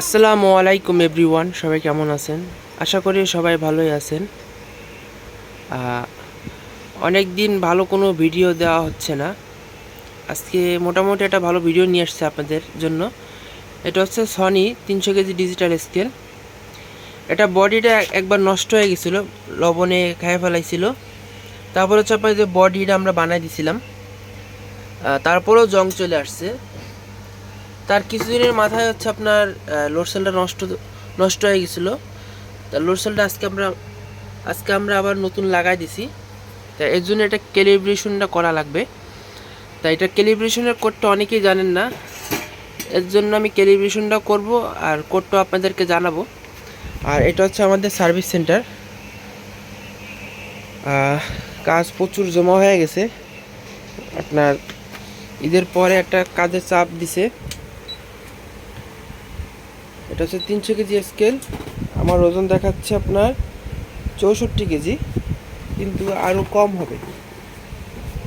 আসসালামু আলাইকুম এভরিওয়ান, সবাই কেমন আছেন? আশা করি সবাই ভালোই আছেন। অনেক দিন ভালো কোনো ভিডিও দেওয়া হচ্ছে না। আজকে মোটামুটি একটা ভালো ভিডিও নিয়ে আসছে আপনাদের জন্য। এটা হচ্ছে সনি তিনশো কেজি ডিজিটাল স্কেল এটা বডিটা একবার নষ্ট হয়ে গেছিল, লবণে খেয়ে ফেলাইছিল। তারপর হচ্ছে আপনার যে বডিটা আমরা বানাই দিছিলাম তারপরেও জং চলে আসছে। তার কিছুদিনের মাথায় হচ্ছে আপনার লোডসেলটা নষ্ট নষ্ট হয়ে গেছিল। তা লোডসেলটা আজকে আমরা আজকে আমরা আবার নতুন লাগাই দিছি। তা এর জন্য এটা ক্যালিব্রেশনটা করা লাগবে। তা এটা ক্যালিব্রেশনের কোডটা অনেকেই জানেন না। এর জন্য আমি ক্যালিব্রেশনটা করব আর কোডটা আপনাদেরকে জানাব। আর এটা হচ্ছে আমাদের সার্ভিস সেন্টার কাজ প্রচুর জমা হয়ে গেছে। আপনার ঈদের পরে একটা কাজের চাপ দিছে। এটা হচ্ছে তিনশো কেজি স্কেল আমার ওজন দেখাচ্ছে আপনার চৌষট্টি কেজি, কিন্তু আরও কম হবে।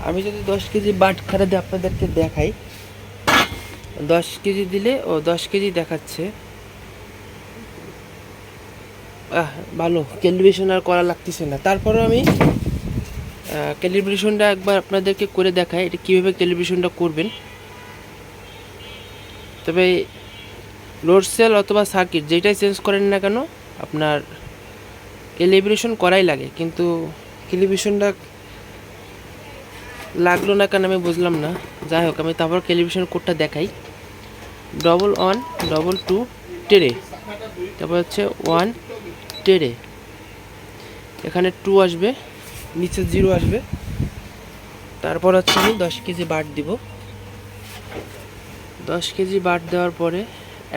আমি যদি দশ কেজি বাটখারা দিয়ে আপনাদেরকে দেখাই, দশ কেজি দিলে, ও দশ কেজি দেখাচ্ছে। আহ, ভালো ক্যালিব্রেশন আর করা লাগতেছে না। তারপরে আমি ক্যালিব্রেশনটা একবার আপনাদেরকে করে দেখাই, এটা কীভাবে ক্যালিব্রেশনটা করবেন। তবে লোড সেল অথবা সার্কিট যেটাই চেঞ্জ করেন না কেন, আপনার ক্যালিব্রেশন করাই লাগে। কিন্তু ক্যালিব্রেশনটা লাগল না কেন আমি বুঝলাম না। যাই হোক, আমি তারপর ক্যালিব্রেশন কোডটা দেখাই। ডবল ওয়ান ডবল টু টেরে তারপর হচ্ছে ওয়ান টেরে এখানে টু আসবে, নিচে জিরো আসবে। তারপর হচ্ছে আমি দশ কেজি বাট দিব। দশ কেজি বাট দেওয়ার পরে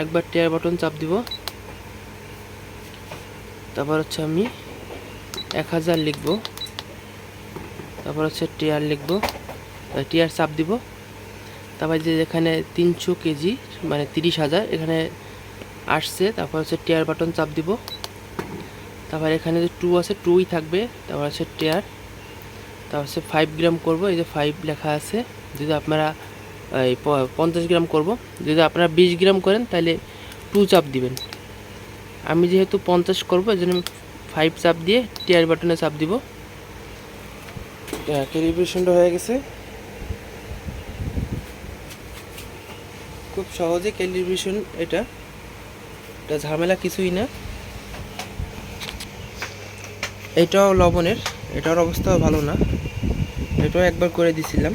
একবার টেয়ার বাটন চাপ দিব। তারপর হচ্ছে আমি এক হাজার লিখব। তারপর হচ্ছে টিয়ার লিখব। টিয়ার চাপ দিব। তারপর যে এখানে তিনশো কেজি মানে তিরিশ হাজার, এখানে আসছে। তারপর হচ্ছে টিয়ার বাটন চাপ দিব। তারপর এখানে যে টু আছে টুই থাকবে। তারপর হচ্ছে টিয়ার তারপর হচ্ছে ফাইভ গ্রাম করব। এই যে ফাইভ লেখা আছে। যদি আপনারা এই পঞ্চাশ গ্রাম করব। যদি আপনারা বিশ গ্রাম করেন, তাহলে টু চাপ দিবেন। আমি যেহেতু পঞ্চাশ করব, এই জন্য ফাইভ চাপ দিয়ে টিয়ার বাটনে চাপ দিব। ক্যালিব্রেশনটা হয়ে গেছে। খুব সহজে ক্যালিব্রেশন এটা। এটা ঝামেলা কিছুই না। এটাও লবণের, এটার অবস্থাও ভালো না। এটাও একবার করে দিছিলাম।